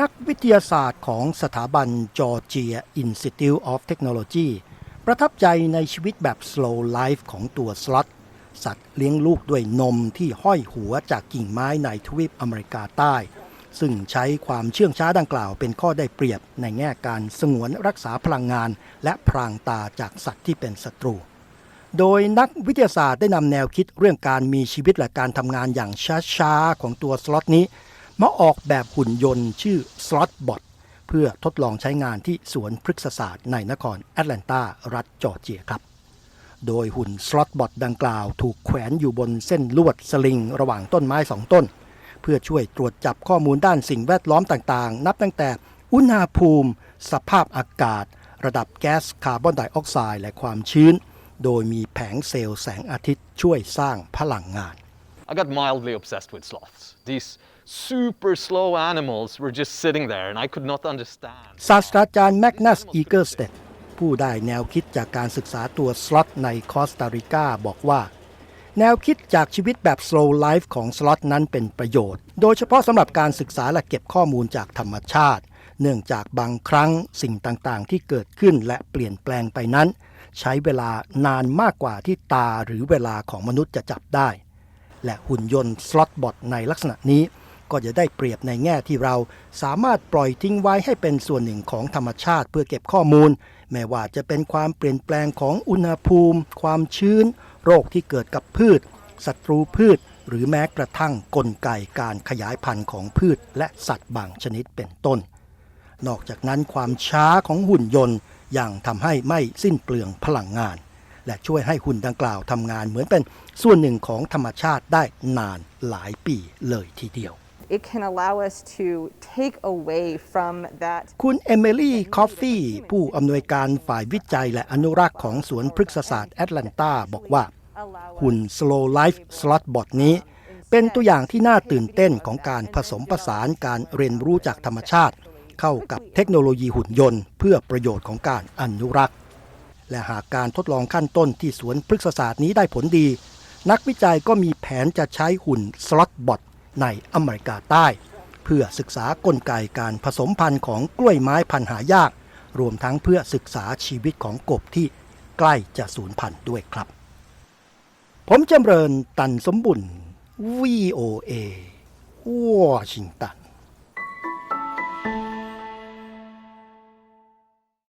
นักวิทยาศาสตร์ของสถาบัน Georgia Institute of Technology ประทับใจในชีวิตแบบ slow life ของตัวสล็อตสัตว์เลี้ยงลูกด้วยนมที่ห้อยหัวจากกิ่งไม้ในทวีปอเมริกาใต้ ซึ่งใช้ความเชื่องช้าดังกล่าวเป็นข้อได้เปรียบในแง่การสงวนรักษาพลังงาน และพรางตาจากสัตว์ที่เป็นศัตรู โดยนักวิทยาศาสตร์ได้นำแนวคิดเรื่องการมีชีวิตและการทำงานอย่างช้าๆของตัวสล็อตนี้ มาออกแบบหุ่นยนต์ชื่อ Slot Bot เพื่อทดลองใช้งานที่สวนพฤกษศาสตร์ในนครแอตแลนตารัฐจอร์เจียครับ โดยหุ่น Slot Bot ดังกล่าวถูกแขวนอยู่บนเส้นลวดสลิงระหว่างต้นไม้สองต้น เพื่อช่วยตรวจจับข้อมูลด้านสิ่งแวดล้อมต่างๆ นับตั้งแต่อุณหภูมิ สภาพอากาศ ระดับแก๊สคาร์บอนไดออกไซด์และความชื้น โดยมีแผงเซลล์แสงอาทิตย์ช่วยสร้างพลังงาน I got mildly obsessed with sloths. These super slow animals were just sitting there and I could not understand. ศาสตราจารย์แมกนัสอีเกอร์สเตดผู้ได้แนวคิดจากการศึกษาตัวสล็อตในคอสตาริกาบอกว่า แนวคิดจากชีวิตแบบ slow life ของสล็อตนั้นเป็นประโยชน์ โดยเฉพาะสำหรับการศึกษาและเก็บข้อมูลจากธรรมชาติ เนื่องจากบางครั้งสิ่งต่างๆ ที่เกิดขึ้นและเปลี่ยนแปลงไปนั้น ใช้เวลานานมากกว่าที่ตาหรือเวลาของมนุษย์จะจับได้ และหุ่นยนต์สล็อตบอทในลักษณะนี้ ก็จะได้เปรียบในแง่ที่เราสามารถปล่อยทิ้งไว้ให้เป็นส่วนหนึ่งของธรรมชาติเพื่อเก็บข้อมูล ไม่ว่าจะเป็นความเปลี่ยนแปลงของอุณหภูมิ ความชื้น โรคที่เกิดกับพืชศัตรูพืช หรือแม้กระทั่งกลไกการขยายพันธุ์ของพืชและสัตว์บางชนิดเป็นต้น นอกจากนั้นความช้าของหุ่นยนต์ยังทำให้ไม่สิ้นเปลืองพลังงาน และช่วยให้หุ่นดังกล่าวทำงานเหมือนเป็นส่วนหนึ่งของธรรมชาติได้นานหลายปีเลยทีเดียว It can allow us to take away from that คุณเอมิลี่ คอฟฟี่ ผู้อำนวยการฝ่ายวิจัยและอนุรักษ์ของสวนพฤกษศาสตร์แอตแลนตาบอกว่า หุ่น Slow Life Slot Bot นี้ เป็นตัวอย่างที่น่าตื่นเต้นของการผสมผสานการเรียนรู้จากธรรมชาติ เข้ากับเทคโนโลยีหุ่นยนต์ เพื่อประโยชน์ของการอนุรักษ์ และหากการทดลองขั้นต้นที่สวนพฤกษศาสตร์นี้ได้ผลดี นักวิจัยก็มีแผนจะใช้หุ่น Slot Bot ในอเมริกาใต้ เพื่อศึกษากลไกการผสมพันธุ์ของกล้วยไม้พันธุ์หายาก รวมทั้งเพื่อศึกษาชีวิตของกบที่ใกล้จะสูญพันธุ์ด้วยครับ ผมจำเริญตันสมบุญ VOA วอชิงตัน